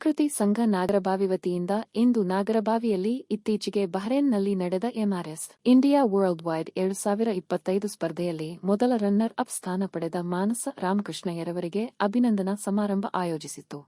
ಪ್ರಕೃತಿ ಸಂಘ ನಾಗರಬಾವಿ ವತಿಯಿಂದ ಇಂದು ನಾಗರಬಾವಿಯಲ್ಲಿ ಇತ್ತೀಚೆಗೆ ಬಹರೇನ್ನಲ್ಲಿ ನಡೆದ ಎಂಆರ್ಎಸ್, ಇಂಡಿಯಾ ವರ್ಲ್ಡ್ ವೈಡ್ ಎರಡು ಸಾವಿರ ಇಪ್ಪತ್ತೈದು ಸ್ಪರ್ಧೆಯಲ್ಲಿ ಮೊದಲ ರನ್ನರ್ ಅಪ್ ಸ್ಥಾನ ಪಡೆದ ಮಾನಸ ರಾಮಕೃಷ್ಣಯ್ಯರವರಿಗೆ ಅಭಿನಂದನಾ ಸಮಾರಂಭ ಆಯೋಜಿಸಿತ್ತು.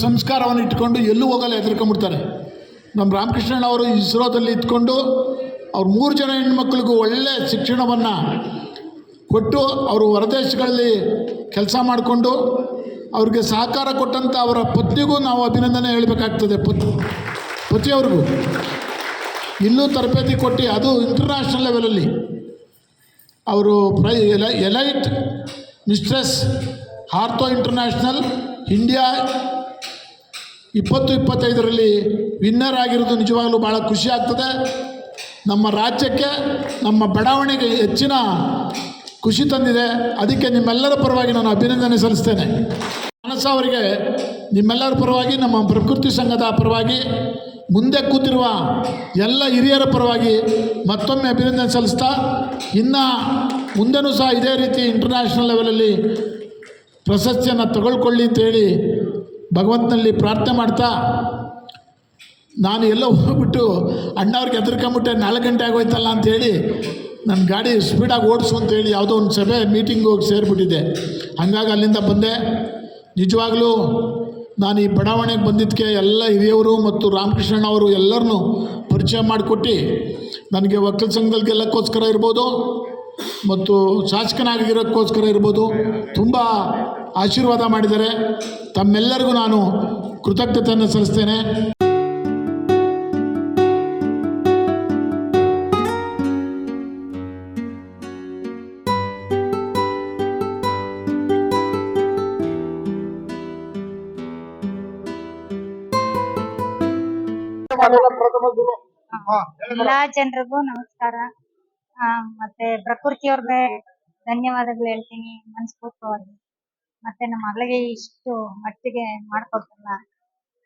ಸಂಸ್ಕಾರವನ್ನು ಇಟ್ಕೊಂಡು ಎಲ್ಲೂ ಹೋಗಲ್ಲ ಹೆದರ್ಕೊಂಬಿಡ್ತಾರೆ ನಮ್ಮ ರಾಮಕೃಷ್ಣನ್ ಅವರು ಇಸ್ರೋದಲ್ಲಿ ಇದ್ಕೊಂಡು ಅವ್ರು ಮೂರು ಜನ ಹೆಣ್ಮಕ್ಳಿಗೂ ಒಳ್ಳೆಯ ಶಿಕ್ಷಣವನ್ನು ಕೊಟ್ಟು ಅವರು ಹೊರದೇಶಗಳಲ್ಲಿ ಕೆಲಸ ಮಾಡಿಕೊಂಡು ಅವ್ರಿಗೆ ಸಹಕಾರ ಕೊಟ್ಟಂಥ ಅವರ ಪತ್ನಿಗೂ ನಾವು ಅಭಿನಂದನೆ ಹೇಳಬೇಕಾಗ್ತದೆ ಪತ್ ಪತಿಯವ್ರಿಗೂ. ಇಲ್ಲೂ ತರಬೇತಿ ಕೊಟ್ಟು ಅದು ಇಂಟರ್ನ್ಯಾಷನಲ್ ಲೆವೆಲಲ್ಲಿ ಅವರು ಪ್ರೈ, ಎಲ, ಎಲೈಟ್ ಮಿಸ್ಟ್ರೆಸ್ ಹಾರ್ತೋ ಇಂಟರ್ನ್ಯಾಷನಲ್ ಇಂಡಿಯಾ ಇಪ್ಪತ್ತು ಇಪ್ಪತ್ತೈದರಲ್ಲಿ ವಿನ್ನರ್ ಆಗಿರೋದು ನಿಜವಾಗಲೂ ಭಾಳ ಖುಷಿ ಆಗ್ತದೆ. ನಮ್ಮ ರಾಜ್ಯಕ್ಕೆ, ನಮ್ಮ ಬಡಾವಣೆಗೆ ಹೆಚ್ಚಿನ ಖುಷಿ ತಂದಿದೆ. ಅದಕ್ಕೆ ನಿಮ್ಮೆಲ್ಲರ ಪರವಾಗಿ ನಾನು ಅಭಿನಂದನೆ ಸಲ್ಲಿಸ್ತೇನೆ. ಮಾನಸ ಅವರಿಗೆ, ನಿಮ್ಮೆಲ್ಲರ ಪರವಾಗಿ, ನಮ್ಮ ಪ್ರಕೃತಿ ಸಂಘದ ಪರವಾಗಿ, ಮುಂದೆ ಕೂತಿರುವ ಎಲ್ಲ ಹಿರಿಯರ ಪರವಾಗಿ ಮತ್ತೊಮ್ಮೆ ಅಭಿನಂದನೆ ಸಲ್ಲಿಸ್ತಾ, ಇನ್ನು ಮುಂದೆನೂ ಸಹ ಇದೇ ರೀತಿ ಇಂಟರ್ನ್ಯಾಷನಲ್ ಲೆವೆಲಲ್ಲಿ ಪ್ರಶಸ್ತಿಯನ್ನು ತಗೊಳ್ಕೊಳ್ಳಿ ಅಂತೇಳಿ ಭಗವಂತನಲ್ಲಿ ಪ್ರಾರ್ಥನೆ ಮಾಡ್ತಾ ನಾನು ಎಲ್ಲೋ ಹೋಗ್ಬಿಟ್ಟು ಅಣ್ಣವ್ರಿಗೆ ಹೆದರ್ಕೊಂಬಿಟ್ಟೆ, ನಾಲ್ಕು ಗಂಟೆ ಆಗೋಯ್ತಲ್ಲ ಅಂಥೇಳಿ ನನ್ನ ಗಾಡಿ ಸ್ಪೀಡಾಗಿ ಓಡಿಸು ಅಂತೇಳಿ ಯಾವುದೋ ಒಂದು ಸಭೆ ಮೀಟಿಂಗ್ ಹೋಗಿ ಸೇರಿಬಿಟ್ಟಿದ್ದೆ. ಹಂಗಾಗಿ ಅಲ್ಲಿಂದ ಬಂದೆ. ನಿಜವಾಗಲೂ ನಾನು ಈ ಬಡಾವಣೆಗೆ ಬಂದಿದ್ದಕ್ಕೆ ಎಲ್ಲ ಹಿರಿಯವರು ಮತ್ತು ರಾಮಕೃಷ್ಣ ಅವರು ಎಲ್ಲರನ್ನೂ ಪರಿಚಯ ಮಾಡಿಕೊಟ್ಟು ನನಗೆ ಒಕ್ಕಲ ಸಂಘದಲ್ಲಿ ಗೆಲ್ಲಕ್ಕೋಸ್ಕರ ಇರ್ಬೋದು ಮತ್ತು ಶಾಸಕನಾಗಿರೋಕ್ಕೋಸ್ಕರ ಇರ್ಬೋದು. ತುಂಬ ಆಶೀರ್ವಾದ ಮಾಡಿದರೆ ತಮ್ಮೆಲ್ಲರಿಗೂ ನಾನು ಕೃತಜ್ಞತೆಯನ್ನು ಸಲ್ಲಿಸ್ತೇನೆ. ಎಲ್ಲ ಜನರಿಗೂ ನಮಸ್ಕಾರ. ಮತ್ತೆ ಪ್ರಕೃತಿಯವ್ರಿಗೆ ಧನ್ಯವಾದಗಳು ಹೇಳ್ತೀನಿ. ಮನಸ್ಪೂರ್ವಕವಾಗಿ. ಮತ್ತೆ ನಮ್ಮ ಮಗಳಿಗೆ ಇಷ್ಟು ಮಟ್ಟಿಗೆ ಮಾಡ್ಕೊಡ್ತಲ್ಲ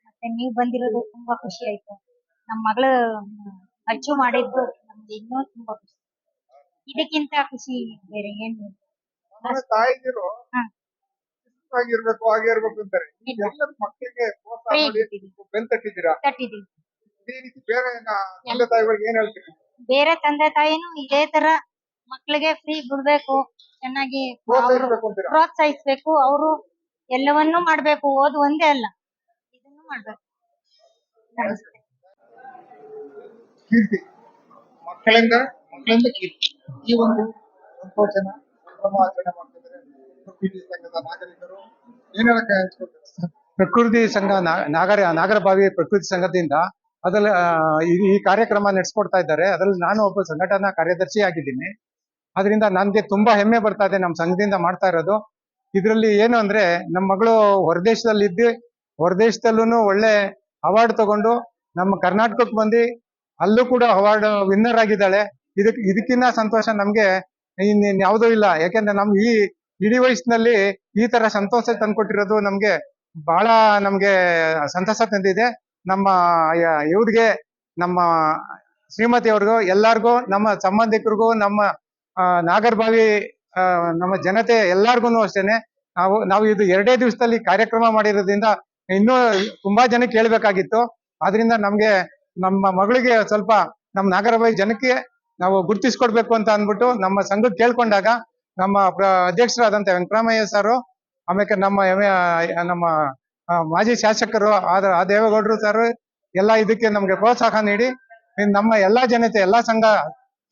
ಮತ್ತೆ ನೀವ್ ಬಂದಿರೋದು ತುಂಬಾ ಖುಷಿ ಆಯ್ತು ನಮ್ಮ ಮಗಳು ಅಚ್ಚು ಮಾಡಿದ್ದು ನಮ್ಗೆ ಇನ್ನೂ ತುಂಬಾ ಖುಷಿ ಇದಕ್ಕಿಂತ ಖುಷಿ ಬೇರೆ ಏನು ಇಲ್ಲ. ನಮ್ಮ ತಾಯಿದಿರು ಹಾ. ಆಗಿರ್ಬೇಕು ಹಾಗೆ ಇರ್ಬೇಕು ಅಂತಾರೆ ಇಲ್ಲ. ಎಲ್ಲ ಮಕ್ಕಳಿಗೆ ಪ್ರೋತ್ಸಾಹ Free ಮಾಡಿ ಇಟ್ಟಿದ್ದೀವಿ. ಬೆನ್ ತಟ್ಟಿದ್ದೀರಾ ಈ ರೀತಿ ಬೇರೆ ನ- ತಂದೆ ತಾಯಿಗಳಿಗೆ ಏನ್ ಹೇಳ್ತೀರಿ ಬೇರೆ ತಂದೆ ತಾಯಿನೂ ಇದೇ ತರ ಮಕ್ಳಿಗೆ ಫ್ರೀ ಬಿಡ್ಬೇಕು ಚೆನ್ನಾಗಿ ಪ್ರೋತ್ಸಾಹಿಸ್ಬೇಕು ಅವರು ಎಲ್ಲವನ್ನೂ ಮಾಡ್ಬೇಕು ಓದು ಒಂದೇ ಅಲ್ಲ ಇದನ್ನು ಮಾಡ್ಬೇಕು. ಕೀರ್ತಿ. ಮಕ್ಕಳಿಂದ ಮಕ್ಕಳಿಂದ ಕೀರ್ತಿ. ಈ ಒಂದು ಸಂಕೋಚನ ಸಂಭ್ರಮ ಆಚರಣೆ ಮಾಡ್ತಿದ್ದಾರೆ. ಪ್ರಕೃತಿ ಸಂಘದ ನಾಗರಿಕರು? ಪ್ರಕೃತಿ ಸಂಘ ನಾಗರ ನಾಗರ ನಾಗರಭಾವಿ ಪ್ರಕೃತಿ ಸಂಘದಿಂದ ಅದ್ರಲ್ಲಿ ಈ ಈ ಕಾರ್ಯಕ್ರಮ ನಡೆಸ್ಕೊಡ್ತಾ ಇದ್ದಾರೆ. ಅದ್ರಲ್ಲಿ ನಾನು ಒಬ್ಬ ಸಂಘಟನಾ ಕಾರ್ಯದರ್ಶಿ ಆಗಿದ್ದೀನಿ. ಅದರಿಂದ ನನ್ಗೆ ತುಂಬಾ ಹೆಮ್ಮೆ ಬರ್ತಾ ಇದೆ ನಮ್ಮ ಸಂಘದಿಂದ ಮಾಡ್ತಾ ಇರೋದು. ಇದರಲ್ಲಿ ಏನು ಅಂದ್ರೆ ನಮ್ಮ ಮಗಳು ಹೊರದೇಶದಲ್ಲಿ ಇದ್ದು ಹೊರದೇಶದಲ್ಲೂ ಒಳ್ಳೆ ಅವಾರ್ಡ್ ತಗೊಂಡು ನಮ್ಮ ಕರ್ನಾಟಕಕ್ಕೆ ಬಂದು ಅಲ್ಲೂ ಕೂಡ ಅವಾರ್ಡ್ ವಿನ್ನರ್ ಆಗಿದ್ದಾಳೆ. ಇದಕ್, ಇದಕ್ಕಿನ್ನ ಸಂತೋಷ ನಮ್ಗೆ ಇನ್ನೇನ್ ಯಾವುದೂ ಇಲ್ಲ. ಯಾಕೆಂದ್ರೆ ನಮ್ ಈ ಇಡೀ ವಯಸ್ಸಿನಲ್ಲಿ ಈ ತರ ಸಂತೋಷ ತಂದ್ಕೊಟ್ಟಿರೋದು ನಮ್ಗೆ ಬಹಳ ನಮ್ಗೆ ಸಂತಸ ತಂದಿದೆ. ನಮ್ಮ ಇವ್ರಿಗೆ ನಮ್ಮ ಶ್ರೀಮತಿ ಅವ್ರಿಗೂ ಎಲ್ಲಾರ್ಗೂ, ನಮ್ಮ ಸಂಬಂಧಿಕರಿಗೂ, ನಮ್ಮ ನಾಗರಬಾವಿ ನಮ್ಮ ಜನತೆ ಎಲ್ಲಾರ್ಗು ಅಷ್ಟೇನೆ, ನಾವು ನಾವು ಇದು ಎರಡೇ ದಿವಸದಲ್ಲಿ ಕಾರ್ಯಕ್ರಮ ಮಾಡಿರೋದ್ರಿಂದ ಇನ್ನೂ ತುಂಬಾ ಜನ ಕೇಳ್ಬೇಕಾಗಿತ್ತು. ಆದ್ರಿಂದ ನಮ್ಗೆ, ನಮ್ಮ ಮಗಳಿಗೆ ಸ್ವಲ್ಪ ನಮ್ಮ ನಾಗರಬಾವಿ ಜನಕ್ಕೆ ನಾವು ಗುರ್ತಿಸ್ಕೊಡ್ಬೇಕು ಅಂತ ಅಂದ್ಬಿಟ್ಟು ನಮ್ಮ ಸಂಘಕ್ಕೆ ಕೇಳ್ಕೊಂಡಾಗ ನಮ್ಮ ಅಧ್ಯಕ್ಷರಾದಂತ ವೆಂಕಟರಾಮಯ್ಯ ಸರ್ ಆಮೇಲೆ ನಮ್ಮ ನಮ್ಮ ಮಾಜಿ ಶಾಸಕರು ಆದ, ಆ ದೇವೇಗೌಡರು ಸರ್, ಎಲ್ಲ ಇದಕ್ಕೆ ನಮ್ಗೆ ಪ್ರೋತ್ಸಾಹ ನೀಡಿ ನಮ್ಮ ಎಲ್ಲಾ ಜನತೆ, ಎಲ್ಲಾ ಸಂಘ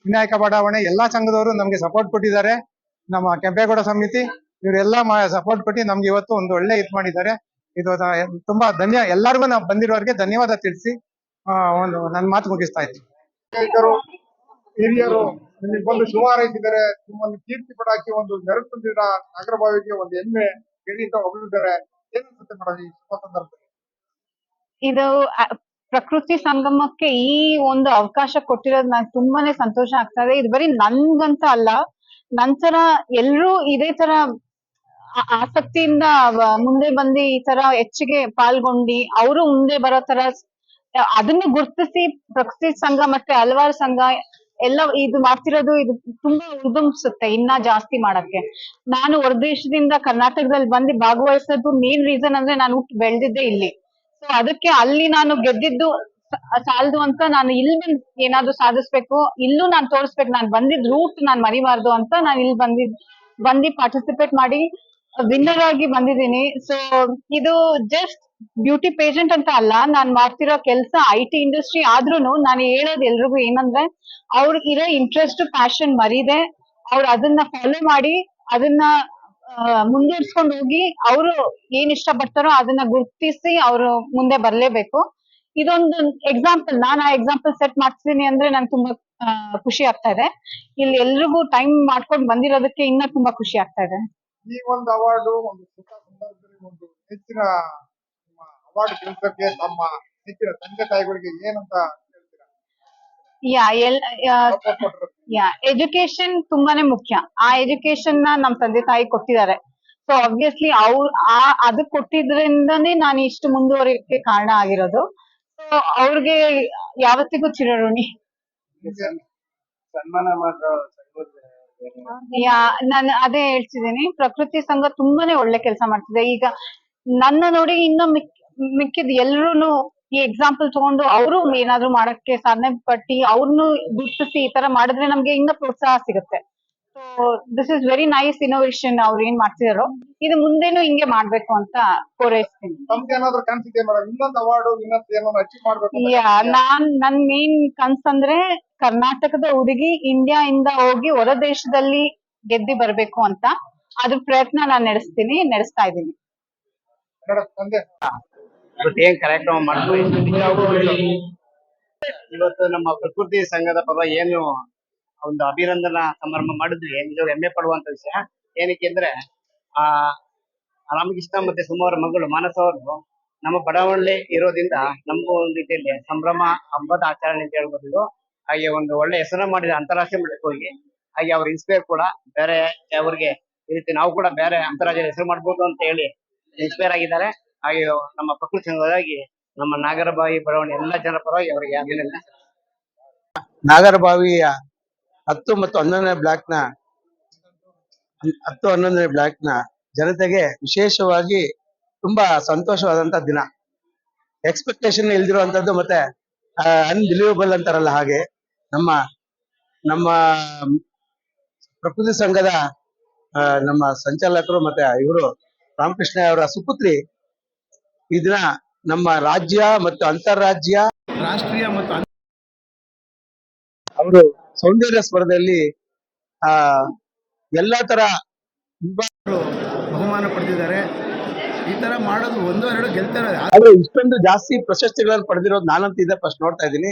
ವಿನಾಯಕ ಬಡಾವಣೆ ಎಲ್ಲಾ ಸಂಘದವರು ನಮ್ಗೆ ಸಪೋರ್ಟ್ ಕೊಟ್ಟಿದ್ದಾರೆ. ನಮ್ಮ ಕೆಂಪೇಗೌಡ ಸಮಿತಿ ಇವರೆಲ್ಲ ಸಪೋರ್ಟ್ ಕೊಟ್ಟು ನಮ್ಗೆ ಇವತ್ತು ಒಂದು ಒಳ್ಳೆ ಇದು ಮಾಡಿದ್ದಾರೆ. ಇದು ತುಂಬಾ ಧನ್ಯ ಎಲ್ಲರಿಗೂ ನಾವು ಬಂದಿರೋರಿಗೆ ಧನ್ಯವಾದ ತಿಳಿಸಿ ಆ, ಒಂದು ನನ್ನ ಮಾತು ಮುಗಿಸ್ತಾ ಇದ್ದೀನಿ. ಹಿರಿಯರು ನಿಮಗೆ ಬಂದು ಶುಭ ಹಾರೈಸಿದ್ದಾರೆ ನಿಮ್ಮನ್ನು ಕೀರ್ತಿ ಪಡಾಕಿ ಒಂದು ನೆರಳು ತಂದಿರ ನಾಗರಭಾವಿಗೆ ಒಂದು ಹೆಮ್ಮೆ ಏನ್ ಅನ್ಸುತ್ತೆ ಮೇಡಮ್ ಈ ಶುಭ ಸಂದರ್ಭದಲ್ಲಿ? ಇದು ಪ್ರಕೃತಿ ಸಂಗಮಕ್ಕೆ ಈ ಒಂದು ಅವಕಾಶ ಕೊಟ್ಟಿರೋದು ನಂಗೆ ತುಂಬಾನೇ ಸಂತೋಷ ಆಗ್ತಾ ಇದೆ. ಇದು ಬರೀ ನನ್ಗಂತ ಅಲ್ಲ, ನಂತರ ಎಲ್ರೂ ಇದೇ ತರ ಆಸಕ್ತಿಯಿಂದ ಮುಂದೆ ಬಂದು ಈ ತರ ಹೆಚ್ಚಿಗೆ ಪಾಲ್ಗೊಂಡು ಅವರು ಮುಂದೆ ಬರೋ ತರ ಅದನ್ನ ಗುರ್ತಿಸಿ ಪ್ರಕೃತಿ ಸಂಘ ಮತ್ತೆ ಹಲವಾರು ಸಂಘ ಎಲ್ಲ ಇದು ಮಾಡ್ತಿರೋದು ಇದು ತುಂಬಾ ಉದುಂಬಿಸುತ್ತೆ ಇನ್ನ ಜಾಸ್ತಿ ಮಾಡಕ್ಕೆ. ನಾನು ಹೊರದೇಶದಿಂದ ಕರ್ನಾಟಕದಲ್ಲಿ ಬಂದು ಭಾಗವಹಿಸೋದು ಮೇನ್ ರೀಸನ್ ಅಂದ್ರೆ ನಾನು ಹುಟ್ಟು ಬೆಳೆದಿದ್ದೆ ಇಲ್ಲಿ. ಸೊ ಅದಕ್ಕೆ ಅಲ್ಲಿ ನಾನು ಗೆದ್ದಿದ್ದು ಸಾಲದು ಅಂತ ನಾನು ಇಲ್ಲಿ ಬಂದ್ ಏನಾದ್ರು ಸಾಧಿಸ್ಬೇಕು, ಇಲ್ಲೂ ನಾನು ತೋರಿಸ್ಬೇಕು, ನಾನು ಬಂದಿದ್ ರೂಟ್ ನಾನು ಮರಿಬಾರ್ದು ಅಂತ ನಾನು ಇಲ್ಲಿ ಬಂದಿದ್, ಬಂದಿ ಪಾರ್ಟಿಸಿಪೇಟ್ ಮಾಡಿ ವಿನ್ನರ್ ಆಗಿ ಬಂದಿದ್ದೀನಿ. ಸೊ ಇದು ಜಸ್ಟ್ ಬ್ಯೂಟಿ ಪೇಜೆಂಟ್ ಅಂತ ಅಲ್ಲ, ನಾನ್ ಮಾಡ್ತಿರೋ ಕೆಲಸ ಐ ಟಿ ಇಂಡಸ್ಟ್ರಿ ಆದ್ರೂ ನಾನು ಹೇಳೋದು ಎಲ್ರಿಗೂ ಏನಂದ್ರೆ ಅವ್ರಿಗೆ ಇರೋ ಇಂಟ್ರೆಸ್ಟ್ ಪ್ಯಾಷನ್ ಮರಿದೆ, ಅವ್ರು ಅದನ್ನ ಫಾಲೋ ಮಾಡಿ, ಅದನ್ನ ಮುಂದುವರ್ಸ್ಕೊಂಡು ಹೋಗಿ ಅವರು ಏನ್ ಇಷ್ಟ ಪಡ್ತಾರೋ ಅದನ್ನ ಗುರುತಿಸಿ ಅವರು ಮುಂದೆ ಬರ್ಲೇಬೇಕು. ಇದೊಂದು ಎಕ್ಸಾಂಪಲ್ ನಾನು ಆ ಎಕ್ಸಾಂಪಲ್ ಸೆಟ್ ಮಾಡ್ತೀನಿ ಅಂದ್ರೆ ನಂಗೆ ತುಂಬಾ ಖುಷಿ ಆಗ್ತಾ ಇದೆ. ಇಲ್ಲಿ ಎಲ್ರಿಗೂ ಟೈಮ್ ಮಾಡ್ಕೊಂಡು ಬಂದಿರೋದಕ್ಕೆ ಇನ್ನ ತುಂಬಾ ಖುಷಿ ಆಗ್ತಾ ಇದೆ. ಒಂದು ಅವಾರ್ಡ್ ಒಂದು ಸುಖ ಒಂದು ಹೆಚ್ಚಿನ ಅವಾರ್ಡ್ ಗೆಲ್ಸಕ್ಕೆ ತಮ್ಮ ಹೆಚ್ಚಿನ ತಂದೆ ತಾಯಿಗಳಿಗೆ ಏನಂತ ಯಾ ಎಲ್ ಯಾ, ಎಜುಕೇಶನ್ ತುಂಬಾನೇ ಮುಖ್ಯ. ಆ ಎಜುಕೇಶನ್ನ ನಮ್ ತಂದೆ ತಾಯಿ ಕೊಟ್ಟಿದ್ದಾರೆ. ಸೊ ಆಬ್ವಿಯಸ್ಲಿ ಅವ್ರ ಆ ಅದು ಕೊಟ್ಟಿದ್ರಿಂದನೇ ನಾನು ಇಷ್ಟು ಮುಂದುವರಿಯಕ್ಕೆ ಕಾರಣ ಆಗಿರೋದು. ಸೊ ಅವ್ರಿಗೆ ಯಾವತ್ತಿಗೂ ಚಿರಋಣಿ. ಯಾ ನಾನು ಅದೇ ಹೇಳ್ತಿದ್ದೀನಿ. ಪ್ರಕೃತಿ ಸಂಘ ತುಂಬಾನೇ ಒಳ್ಳೆ ಕೆಲಸ ಮಾಡ್ತಿದೆ. ಈಗ ನನ್ನ ನೋಡಿ ಇನ್ನು ಮಿಕ್ ಮಿಕ್ಕಿದ ಎಲ್ರೂನು ಈ ಎಕ್ಸಾಂಪಲ್ ತಗೊಂಡು ಅವರು ಏನಾದ್ರು ಮಾಡಕ್ಕೆ ಸಾಧನೆ ಪಟ್ಟಿ ಅವ್ರನ್ನು ಗುರುತಿಸಿ ಈ ತರ ಮಾಡಿದ್ರೆ ನಮ್ಗೆ ಇನ್ನ ಪ್ರೋತ್ಸಾಹ ಸಿಗುತ್ತೆ. So this is very nice innovation ಅವ್ರು ಏನ್ ಮಾಡ್ತಿದಾರೋ ಇದು ಮುಂದೆನೂ ಹಿಂಗೆ ಮಾಡ್ಬೇಕು ಅಂತ ಕೋರೈಸ್ತೀನಿ. ತಮ್ಗೆ ಏನಾದ್ರು ಕಾಣಿಸಿದೆ ಮೇಡಮ್ ಇನ್ನೊಂದು ಅವಾರ್ಡ್ ಇನ್ನೊಂದು ಏನಾದ್ರು ಅಚೀವ್ ಮಾಡ್ಬೇಕು ಯಾ ನಾನ್ ನನ್ ಮೇನ್ ಕನ್ಸಂದ್ರೆ ಕರ್ನಾಟಕದ ಹುಡುಗಿ ಇಂಡಿಯಾ ಇಂದ ಹೋಗಿ ಹೊರ ದೇಶದಲ್ಲಿ ಗೆದ್ದಿ ಬರ್ಬೇಕು ಅಂತ. ಅದ್ರ ಪ್ರಯತ್ನ ನಾನ್ ನಡೆಸ್ತೀನಿ ನಡೆಸ್ತಾ ಇದ್ದೀನಿ. ಇವತ್ತು ಏನ್ ಕಾರ್ಯಕ್ರಮ ಮಾಡ್ತೀವಿ ಇವತ್ತು ನಮ್ಮ ಪ್ರಕೃತಿ ಸಂಘದ ಪರ ಏನು ಒಂದು ಅಭಿನಂದನಾ ಸಮಾರಂಭ ಮಾಡಿದ್ವಿ. ನಿಜವಾಗ ಹೆಮ್ಮೆ ಪಡುವಂತ ವಿಷಯ. ಏನಕ್ಕೆ ಅಂದ್ರೆ, ಆ, ರಾಮಕೃಷ್ಣ ಮತ್ತೆ ಸುಮಾರ ಮಗಳು ಮಾನಸ ಅವರು ನಮ್ಮ ಬಡಾವಣೆ ಇರೋದ್ರಿಂದ ನಮಗೂ ಒಂದು ರೀತಿಯಲ್ಲಿ ಸಂಭ್ರಮ, ಹಬ್ಬದ ಆಚರಣೆ ಅಂತ ಹೇಳ್ಬೋದು. ಹಾಗೆ ಒಂದು ಒಳ್ಳೆ ಹೆಸರು ಮಾಡಿದ ಅಂತಾರಾಷ್ಟ್ರೀಯ ಮಟ್ಟಕ್ಕೆ ಹೋಗಿ, ಹಾಗೆ ಅವ್ರ ಇನ್ಸ್ಪೈರ್ ಕೂಡ ಬೇರೆ, ಅವರಿಗೆ ಈ ರೀತಿ ನಾವು ಕೂಡ ಬೇರೆ ಅಂತಾರಾಜ್ಯ ಹೆಸರು ಮಾಡ್ಬೋದು ಅಂತ ಹೇಳಿ ಇನ್ಸ್ಪೈರ್ ಆಗಿದ್ದಾರೆ. ಹಾಗೆ ನಮ್ಮ ಪ್ರಕೃತಿ ಸಂಘವಾಗಿ ನಮ್ಮ ನಾಗರಬಾವಿ ಬಡಾವಣೆ ಎಲ್ಲ ಜನರ ಪರವಾಗಿ ಅವರಿಗೆ ಅಭಿನಂದನೆ. ನಾಗರಬಾವಿಯ ಹತ್ತು ಮತ್ತು ಹನ್ನೊಂದನೇ ಬ್ಲಾಕ್ನ ಹತ್ತು ಹನ್ನೊಂದನೇ ಬ್ಲಾಕ್ನ ಜನತೆಗೆ ವಿಶೇಷವಾಗಿ ತುಂಬಾ ಸಂತೋಷವಾದಂತ ದಿನ. ಎಕ್ಸ್ಪೆಕ್ಟೇಷನ್ ಇಲ್ದಿರುವಂತದ್ದು ಮತ್ತೆ ಅನ್ಬಿಲೀವಬಲ್ ಅಂತಾರಲ್ಲ ಹಾಗೆ. ನಮ್ಮ ನಮ್ಮ ಪ್ರಕೃತಿ ಸಂಘದ ನಮ್ಮ ಸಂಚಾಲಕರು ಮತ್ತೆ ಇವರು ರಾಮಕೃಷ್ಣ ಅವರ ಸುಪುತ್ರಿ ಈ ದಿನ ನಮ್ಮ ರಾಜ್ಯ ಮತ್ತು ಅಂತಾರಾಜ್ಯ ರಾಷ್ಟ್ರೀಯ ಮತ್ತು ಅವರು ಸೌಂದರ್ಯ ಸ್ಪರ್ಧೆಯಲ್ಲಿ ಆ ಎಲ್ಲಾ ತರ ವಿಭಾಗಗಳು ಬಹುಮಾನ ಪಡೆದಿದ್ದಾರೆ. ಈ ತರ ಮಾಡೋದು ಒಂದು ಎರಡು ಗೆಲ್ತಾರೆ ಆದ್ರೆ ಇಷ್ಟೊಂದು ಜಾಸ್ತಿ ಪ್ರಶಸ್ತಿಗಳನ್ನು ಪಡೆದಿರೋದು ನಾನಂತ ಇದೆ ಫಸ್ಟ್ ನೋಡ್ತಾ ಇದ್ದೀನಿ.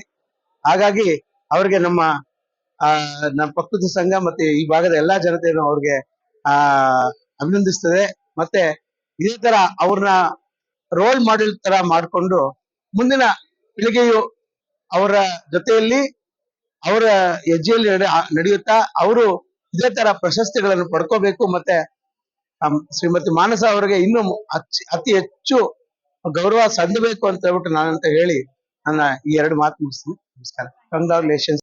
ಹಾಗಾಗಿ ಅವ್ರಿಗೆ ನಮ್ಮ ಆ ನಮ್ಮ ಪ್ರಕೃತಿ ಸಂಘ ಮತ್ತೆ ಈ ಭಾಗದ ಎಲ್ಲಾ ಜನತೆಯನ್ನು ಅವ್ರಿಗೆ ಆ ಅಭಿನಂದಿಸ್ತದೆ. ಮತ್ತೆ ಇದೇ ತರ ಅವ್ರನ್ನ ರೋಲ್ ಮಾಡೆಲ್ ತರ ಮಾಡ್ಕೊಂಡು ಮುಂದಿನ ಪೀಳಿಗೆಯು ಅವರ ಜೊತೆಯಲ್ಲಿ ಅವರ ಹೆಜ್ಜೆಯಲ್ಲಿ ನಡೆ- ನಡೆಯುತ್ತಾ ಅವರು ಇದೇ ತರ ಪ್ರಶಸ್ತಿಗಳನ್ನು ಪಡ್ಕೋಬೇಕು ಮತ್ತೆ ಶ್ರೀಮತಿ ಮಾನಸ ಅವರಿಗೆ ಇನ್ನೂ ಅತಿ ಹೆಚ್ಚು ಗೌರವ ಸಂದಬೇಕು ಅಂತ ಹೇಳ್ಬಿಟ್ಟು ನಾನಂತ ಹೇಳಿ ನನ್ನ ಈ ಎರಡು ಮಾತು ಮುಗಿಸ್ತೀನಿ. ನಮಸ್ಕಾರ. ಕಂಗ್ರಾಚುಲೇಷನ್ಸ್